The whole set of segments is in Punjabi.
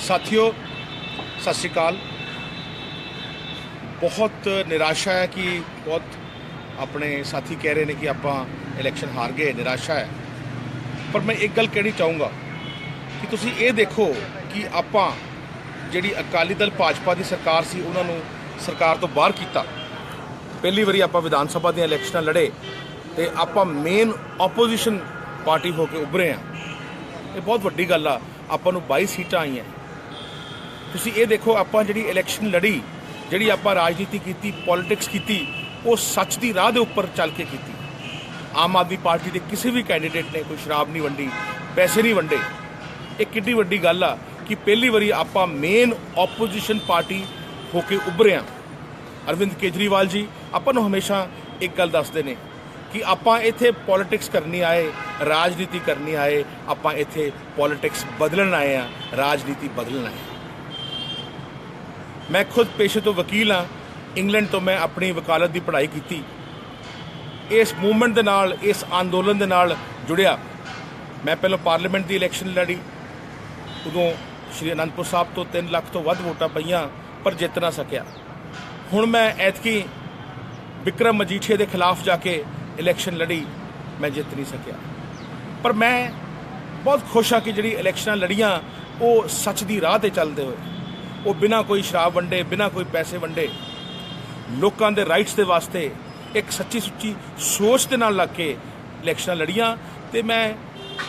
ਸਾਥੀਓ, ਸਤਿ ਸ਼੍ਰੀ ਅਕਾਲ। ਬਹੁਤ ਨਿਰਾਸ਼ਾ ਹੈ ਕਿ ਬਹੁਤ ਆਪਣੇ ਸਾਥੀ ਕਹਿ ਰਹੇ ਨੇ ਕਿ ਆਪਾਂ ਇਲੈਕਸ਼ਨ ਹਾਰ ਗਏ, ਨਿਰਾਸ਼ਾ ਹੈ। ਪਰ ਮੈਂ ਇੱਕ ਗੱਲ ਕਹਿਣੀ ਚਾਹੂੰਗਾ ਕਿ ਤੁਸੀਂ ਇਹ ਦੇਖੋ ਕਿ ਆਪਾਂ ਜਿਹੜੀ ਅਕਾਲੀ ਦਲ ਭਾਜਪਾ ਦੀ ਸਰਕਾਰ ਸੀ, ਉਹਨਾਂ ਨੂੰ ਸਰਕਾਰ ਤੋਂ ਬਾਹਰ ਕੀਤਾ। ਪਹਿਲੀ ਵਾਰੀ ਆਪਾਂ ਵਿਧਾਨ ਸਭਾ ਦੀਆਂ ਇਲੈਕਸ਼ਨਾਂ ਲੜੇ ਤੇ ਆਪਾਂ ਮੇਨ ਆਪੋਜੀਸ਼ਨ ਪਾਰਟੀ ਹੋ ਕੇ ਉੱਭਰੇ ਆ ਇਹ ਬਹੁਤ ਵੱਡੀ ਗੱਲ ਆ, ਆਪਾਂ ਨੂੰ 22 ਸੀਟਾਂ ਆਈਆਂ। ਤੁਸੀਂ ਇਹ ਦੇਖੋ, ਆਪਾਂ ਜਿਹੜੀ ਇਲੈਕਸ਼ਨ ਲੜੀ, ਜਿਹੜੀ ਆਪਾਂ ਰਾਜਨੀਤੀ ਕੀਤੀ ਪੋਲਿਟਿਕਸ ਕੀਤੀ, ਉਹ ਸੱਚ ਦੀ ਰਾਹ ਦੇ ਉੱਪਰ ਚੱਲ ਕੇ ਕੀਤੀ। ਆਮ ਆਦਮੀ ਪਾਰਟੀ ਦੇ ਕਿਸੇ ਵੀ ਕੈਂਡੀਡੇਟ ਨੇ ਕੋਈ ਸ਼ਰਾਬ ਨਹੀਂ ਵੰਡੀ, ਪੈਸੇ ਨਹੀਂ ਵੰਡੇ। ਇਹ ਕਿੰਨੀ ਵੱਡੀ ਗੱਲ ਆ ਕਿ ਪਹਿਲੀ ਵਾਰੀ ਆਪਾਂ ਮੇਨ ਆਪੋਜੀਸ਼ਨ ਪਾਰਟੀ ਹੋ ਕੇ ਉਭਰਿਆ ਅਰਵਿੰਦ ਕੇਜਰੀਵਾਲ ਜੀ, ਆਪਾਂ ਨੂੰ ਹਮੇਸ਼ਾ ਇੱਕ ਗੱਲ ਦੱਸਦੇ ਨੇ ਕਿ ਆਪਾਂ ਇੱਥੇ ਪੋਲਿਟਿਕਸ ਕਰਨੀ ਆਏ, ਰਾਜਨੀਤੀ ਕਰਨੀ ਆਏ, ਆਪਾਂ ਇੱਥੇ ਪੋਲਿਟਿਕਸ ਬਦਲਣ ਆਏ ਆ ਰਾਜਨੀਤੀ ਬਦਲਣ ਆਏ ਮੈਂ ਖੁਦ ਪੇਸ਼ੇ ਤੋਂ ਵਕੀਲ ਹਾਂ। ਇੰਗਲੈਂਡ ਤੋਂ ਮੈਂ ਆਪਣੀ ਵਕਾਲਤ ਦੀ ਪੜ੍ਹਾਈ ਕੀਤੀ। ਇਸ ਮੂਵਮੈਂਟ ਦੇ ਨਾਲ, ਇਸ ਅੰਦੋਲਨ ਦੇ ਨਾਲ ਜੁੜਿਆ। ਮੈਂ ਪਹਿਲਾਂ ਪਾਰਲੀਮੈਂਟ ਦੀ ਇਲੈਕਸ਼ਨ ਲੜੀ। ਉਦੋਂ ਸ਼੍ਰੀ ਅਨੰਦਪੁਰ ਸਾਹਿਬ ਤੋਂ 3 ਲੱਖ ਤੋਂ ਵੱਧ ਵੋਟਾਂ ਪਈਆਂ, ਪਰ ਜਿੱਤ ਨਾ ਸਕਿਆ। ਹੁਣ ਮੈਂ ਐਤਕੀ ਵਿਕਰਮ ਮਜੀਠੀਆ ਦੇ ਖਿਲਾਫ ਜਾ ਕੇ ਇਲੈਕਸ਼ਨ ਲੜੀ, ਮੈਂ ਜਿੱਤ ਨਹੀਂ ਸਕਿਆ। ਪਰ ਮੈਂ ਬਹੁਤ ਖੁਸ਼ ਹਾਂ ਕਿ ਜਿਹੜੀ ਇਲੈਕਸ਼ਨਾਂ ਲੜੀਆਂ, ਉਹ ਸੱਚ ਦੀ ਰਾਹ ਤੇ ਚੱਲਦੇ ਹੋਏ। ਉਹ ਬਿਨਾਂ ਕੋਈ ਸ਼ਰਾਬ ਵੰਡੇ, ਬਿਨਾਂ ਕੋਈ ਪੈਸੇ ਵੰਡੇ, ਲੋਕਾਂ ਦੇ ਰਾਈਟਸ ਦੇ ਵਾਸਤੇ ਇੱਕ ਸੱਚੀ ਸੁੱਚੀ ਸੋਚ ਦੇ ਨਾਲ ਲੱਗ ਕੇ ਇਲੈਕਸ਼ਨਾਂ ਲੜੀਆਂ ਤੇ ਮੈਂ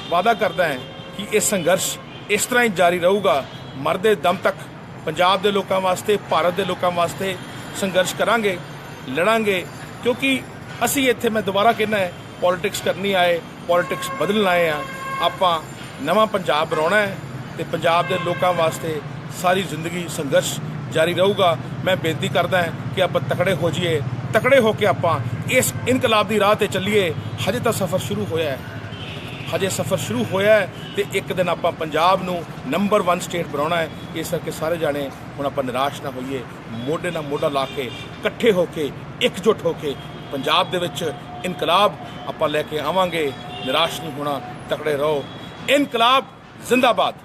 ਵਾਅਦਾ ਕਰਦਾ ਹਾਂ ਕਿ ਇਹ ਸੰਘਰਸ਼ ਇਸ ਤਰ੍ਹਾਂ ਹੀ ਜਾਰੀ ਰਹੂਗਾ। ਮਰਦੇ ਦਮ ਤੱਕ ਪੰਜਾਬ ਦੇ ਲੋਕਾਂ ਵਾਸਤੇ, ਭਾਰਤ ਦੇ ਲੋਕਾਂ ਵਾਸਤੇ ਸੰਘਰਸ਼ ਕਰਾਂਗੇ, ਲੜਾਂਗੇ, ਕਿਉਂਕਿ ਅਸੀਂ ਇੱਥੇ ਮੈਂ ਦੁਬਾਰਾ ਕਹਿਣਾ ਹੈ ਪੋਲਿਟਿਕਸ ਕਰਨੀ ਆਏ ਪੋਲਿਟਿਕਸ ਬਦਲਣ ਆਏ ਆ ਆਪਾਂ ਨਵਾਂ ਪੰਜਾਬ ਬਣਾਉਣਾ ਹੈ ਤੇ ਪੰਜਾਬ ਦੇ ਲੋਕਾਂ ਵਾਸਤੇ ਸਾਰੀ ਜ਼ਿੰਦਗੀ ਸੰਘਰਸ਼ ਜਾਰੀ ਰਹੂਗਾ। ਮੈਂ ਬੇਨਤੀ ਕਰਦਾ ਹਾਂ ਕਿ ਆਪਾਂ ਤਕੜੇ ਹੋ ਜਾਈਏ। ਤਕੜੇ ਹੋ ਕੇ ਆਪਾਂ ਇਸ ਇਨਕਲਾਬ ਦੀ ਰਾਹ ਤੇ ਚੱਲੀਏ। ਹਜੇ ਤਾਂ ਸਫ਼ਰ ਸ਼ੁਰੂ ਹੋਇਆ ਹੈ। ਹਜੇ ਸਫ਼ਰ ਸ਼ੁਰੂ ਹੋਇਆ ਹੈ ਤੇ ਇੱਕ ਦਿਨ ਆਪਾਂ ਪੰਜਾਬ ਨੂੰ ਨੰਬਰ 1 ਸਟੇਟ ਬਣਾਉਣਾ ਹੈ। ਇਸ ਕਰਕੇ ਸਾਰੇ ਜਾਣੇ ਹੁਣ ਆਪਾਂ ਨਿਰਾਸ਼ ਨਾ ਹੋਈਏ। ਮੋਢੇ ਨਾਲ ਮੋਢਾ ਲਾ ਕੇ, ਇਕੱਠੇ ਹੋ ਕੇ, ਇਕਜੁੱਟ ਹੋ ਕੇ ਪੰਜਾਬ ਦੇ ਵਿੱਚ ਇਨਕਲਾਬ ਆਪਾਂ ਲੈ ਕੇ ਆਵਾਂਗੇ। ਨਿਰਾਸ਼ ਨਹੀਂ ਹੋਣਾ। ਤਕੜੇ ਰਹੋ। ਇਨਕਲਾਬ ਜ਼ਿੰਦਾਬਾਦ।